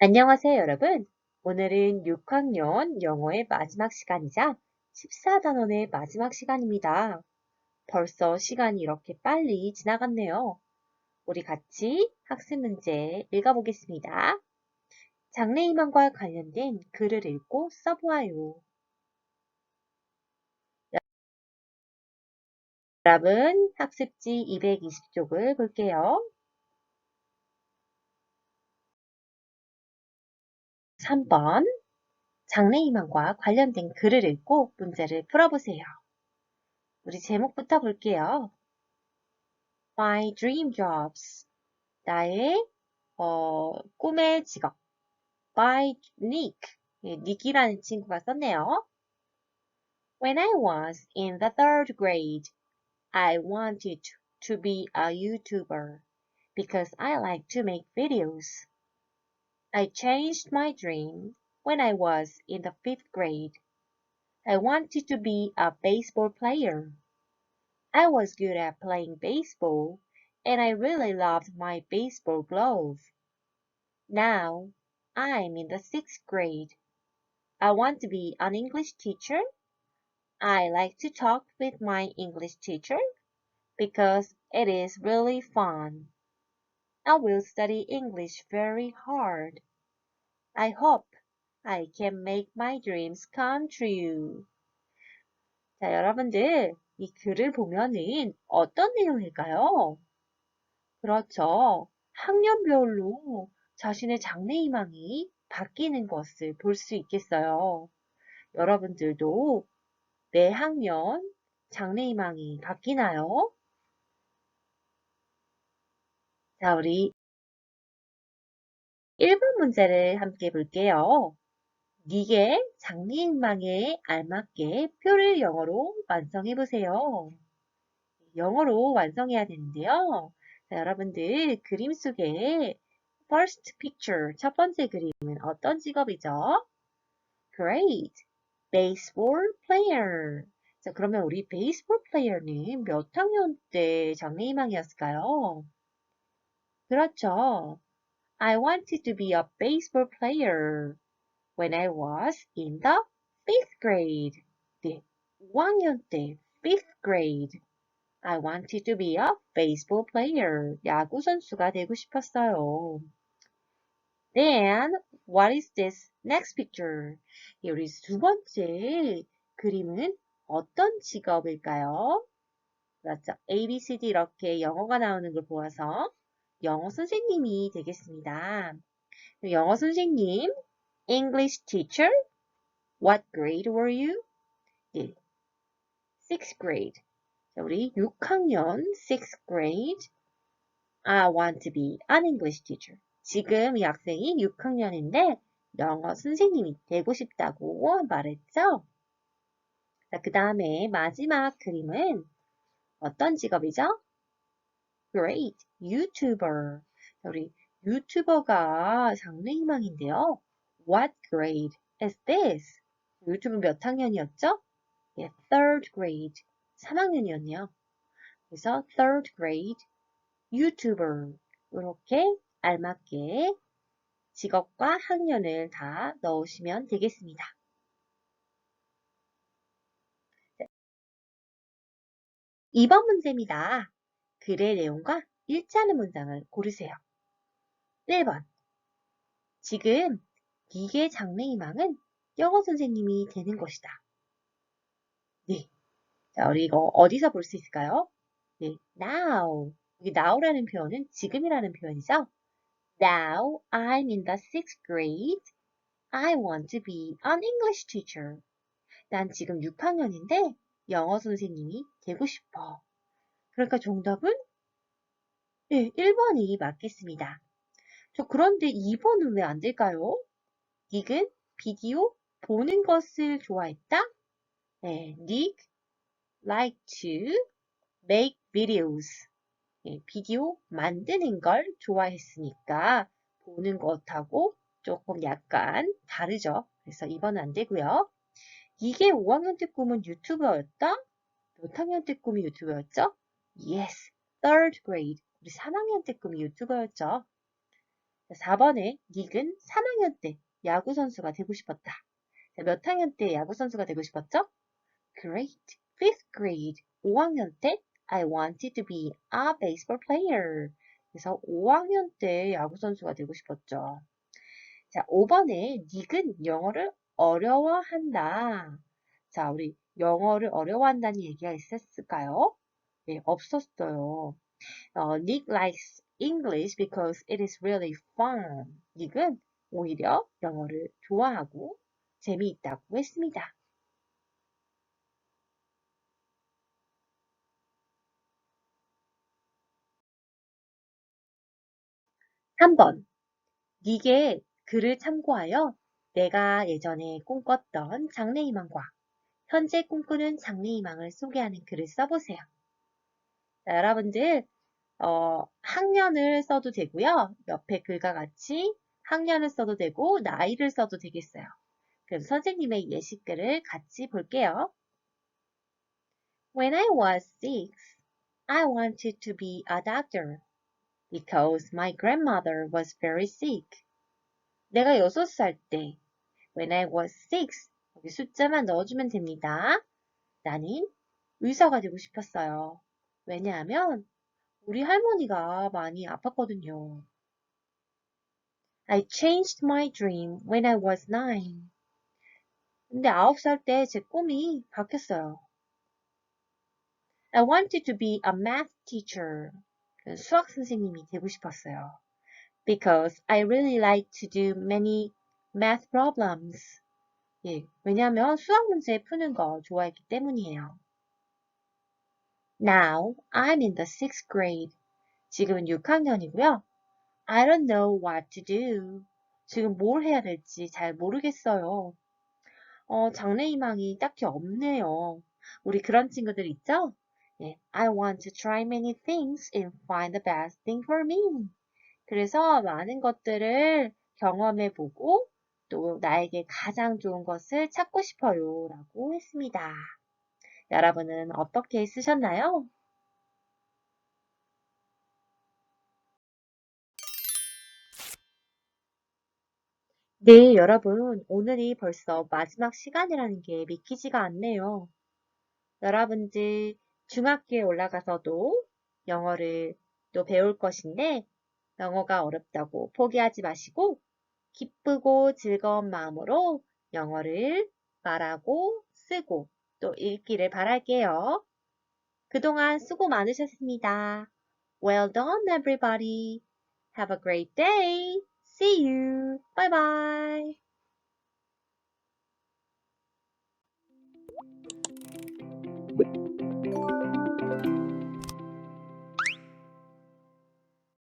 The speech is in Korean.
안녕하세요, 여러분. 오늘은 6학년 영어의 마지막 시간이자 14단원의 마지막 시간입니다. 벌써 시간이 이렇게 빨리 지나갔네요. 우리 같이 학습 문제 읽어보겠습니다. 장래희망과 관련된 글을 읽고 써보아요. 여러분, 학습지 220쪽을 볼게요. 3번 장래희망과 관련된 글을 읽고 문제를 풀어보세요. 우리 제목부터 볼게요. My dream jobs. 나의 어, 꿈의 직업. by Nick. 예, 닉이라는 친구가 썼네요. When I was in the third grade, I wanted to be a YouTuber because I like to make videos. I changed my dream when I was in the fifth grade. I wanted to be a baseball player. I was good at playing baseball and I really loved my baseball glove. Now I'm in the sixth grade. I want to be an English teacher. I like to talk with my English teacher because it is really fun. I will study English very hard. I hope I can make my dreams come true. 자, 여러분들, 이 글을 보면은 어떤 내용일까요? 그렇죠. 학년별로 자신의 장래희망이 바뀌는 것을 볼 수 있겠어요. 여러분들도 매 학년 장래희망이 바뀌나요? 자, 우리 1번 문제를 함께 볼게요. 니게 장래희망에 알맞게 표를 영어로 완성해 보세요. 영어로 완성해야 되는데요. 자, 여러분들 그림 속에 first picture 첫 번째 그림은 어떤 직업이죠? Great! baseball player. 자, 그러면 우리 baseball player는 몇 학년 때 장래희망이었을까요? 그렇죠. I wanted to be a baseball player when I was in the fifth grade. 네, 5학년 때 fifth grade. I wanted to be a baseball player. 야구 선수가 되고 싶었어요. Then, what is this next picture? 우리 두 번째 그림은 어떤 직업일까요? 맞죠? A, B, C, D 이렇게 영어가 나오는 걸 보아서 영어 선생님이 되겠습니다. 영어 선생님, English teacher, what grade were you? 네, sixth grade. 자, 우리 6학년, sixth grade. I want to be an English teacher. 지금 이 학생이 6학년인데 영어 선생님이 되고 싶다고 말했죠? 자, 그 다음에 마지막 그림은 어떤 직업이죠? Great, YouTuber. 우리 유튜버가 장래 희망인데요. What grade is this? 유튜브 몇 학년이었죠? 예, third grade. 3학년이었네요. 그래서 third grade YouTuber. 이렇게 알맞게 직업과 학년을 다 넣으시면 되겠습니다. 2번 문제입니다. 글의 내용과 일치하는 문장을 고르세요. 1번. 지금 니의 장래희망은 영어 선생님이 되는 것이다. 네. 자, 우리 이거 어디서 볼 수 있을까요? 네. now. 여기 now라는 표현은 지금이라는 표현이죠. Now I'm in the sixth grade. I want to be an English teacher. 난 지금 6학년인데 영어 선생님이 되고 싶어. 그러니까 정답은 네, 1번이 맞겠습니다. 저 그런데 2번은 왜 안 될까요? 닉은 비디오 보는 것을 좋아했다? 네, 닉 like to make videos. 네, 비디오 만드는 걸 좋아했으니까 보는 것하고 조금 약간 다르죠. 그래서 2번은 안 되고요. 이게 5학년 때 꿈은 유튜버였다? 몇 학년 때 꿈이 유튜버였죠? Yes, third grade. 우리 3학년 때 꿈이 유튜버였죠. 4번에 닉은 3학년 때 야구 선수가 되고 싶었다. 자, 몇 학년 때 야구 선수가 되고 싶었죠? Great. Fifth grade. 5학년 때 I wanted to be a baseball player. 그래서 5학년 때 야구 선수가 되고 싶었죠. 자, 5번에 닉은 영어를 어려워한다. 자, 우리 영어를 어려워한다는 얘기가 있었을까요? 네, 없었어요. 어, Nick likes English because it is really fun. 닉은 오히려 영어를 좋아하고 재미있다고 했습니다. 3번. 닉의 글을 참고하여 내가 예전에 꿈꿨던 장래희망과 현재 꿈꾸는 장래희망을 소개하는 글을 써보세요. 자, 여러분들 어, 학년을 써도 되고요. 옆에 글과 같이 학년을 써도 되고 나이를 써도 되겠어요. 그럼 선생님의 예시글을 같이 볼게요. When I was six, I wanted to be a doctor because my grandmother was very sick. 내가 여섯 살 때, when I was six, 여기 숫자만 넣어주면 됩니다. 나는 의사가 되고 싶었어요. 왜냐하면 우리 할머니가 많이 아팠거든요. I changed my dream when I was nine. 근데 아홉 살때 제 꿈이 바뀌었어요. I wanted to be a math teacher. 수학 선생님이 되고 싶었어요. Because I really like to do many math problems. 예, 왜냐하면 수학 문제 푸는 거 좋아했기 때문이에요. Now I'm in the sixth grade. 지금은 6학년이고요. I don't know what to do. 지금 뭘 해야 될지 잘 모르겠어요. 어, 장래희망이 딱히 없네요. 우리 그런 친구들 있죠? 예, I want to try many things and find the best thing for me. 그래서 많은 것들을 경험해보고 또 나에게 가장 좋은 것을 찾고 싶어요 라고 했습니다. 여러분은 어떻게 쓰셨나요? 네, 여러분. 오늘이 벌써 마지막 시간이라는 게 믿기지가 않네요. 여러분들 중학교에 올라가서도 영어를 또 배울 것인데 영어가 어렵다고 포기하지 마시고 기쁘고 즐거운 마음으로 영어를 말하고 쓰고 또 읽기를 바랄게요. 그동안 수고 많으셨습니다. Well done, everybody. Have a great day. See you. Bye bye.